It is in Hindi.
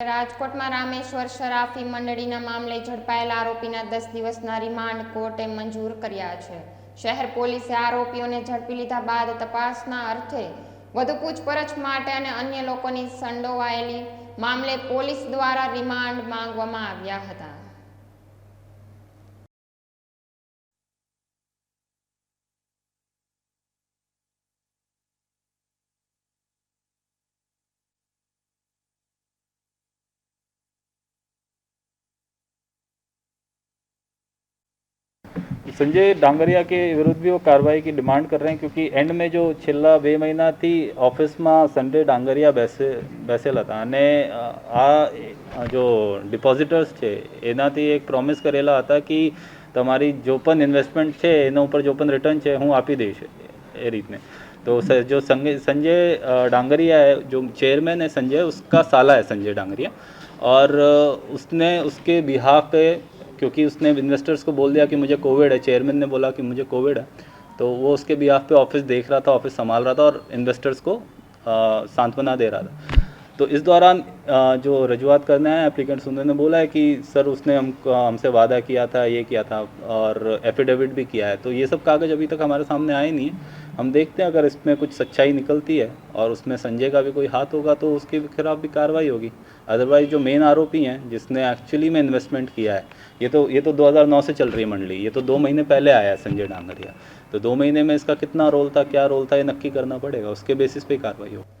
રાજકોટમાં રામેશ્વર શરાફી મંડળીના મામલે ઝડપાયેલા આરોપીના દસ દિવસના રિમાન્ડ કોર્ટે મંજૂર કર્યા છે. શહેર પોલીસે આરોપીઓને ઝડપી લીધા બાદ તપાસના અર્થે વધુ પૂછપરછ માટે અને અન્ય લોકોની સંડોવાયેલી મામલે પોલીસ દ્વારા રિમાન્ડ માંગવામાં આવ્યા હતા. સંજય ડાંગરિયા કે વિરુદ્ધ બી वो કાર્યવાહી की डिमांड कर रहे हैं क्योंकि एंड में जो છેલ્લા બે મહિનાથી ઓફિસમાં સંજય ડાંગરિયા બેસે બેસેલા હતા અને અ, આ જો ડિપોઝિટર્સ છે એનાથી એક પ્રોમિસ કરેલા હતા કે તમારી જો પણ ઇન્વેસ્ટમેન્ટ છે એના ઉપર જો પણ રિટર્ન છે હું આપી દઈશ એ રીતને तो स- जो संजय संजय अ, डांगरिया है जो चेयरमैन है संजय उसका साला है संजय डांगरिया और अ, उसने उसके बिहाफ पे क्योंकि उसने इन्वेस्टर्स को बोल दिया कि मुझे कोविड है। चेयरमैन ने बोला कि मुझे कोविड है। तो वो उसके बिहाफ पे ऑफ़िस देख रहा था ऑफ़िस संभाल रहा था और इन्वेस्टर्स को सांत्वना दे रहा था। तो इस दौरान जो रजुआत करने आए एप्लीकेंट सुंदर ने बोला है कि, सर, उसने हम, हमसे वादा किया था, ये किया था और एफिडेविट भी किया है। तो ये सब कागज़ अभी तक हमारे सामने आए नहीं है। हम देखते हैं, अगर इसमें कुछ सच्चाई निकलती है और उसमें संजय का भी कोई हाथ होगा तो उसके खिलाफ भी कार्रवाई होगी। अदरवाइज़ जो मेन आरोपी हैं, जिसने एक्चुअली में इन्वेस्टमेंट किया है, ये तो ये तो 2009 से चल रही है मंडली, ये तो दो महीने पहले आया है संजय डांगरिया। तो दो महीने में इसका कितना रोल था, क्या रोल था, ये नक्की करना पड़ेगा, उसके बेसिस पे कार्रवाई होगी।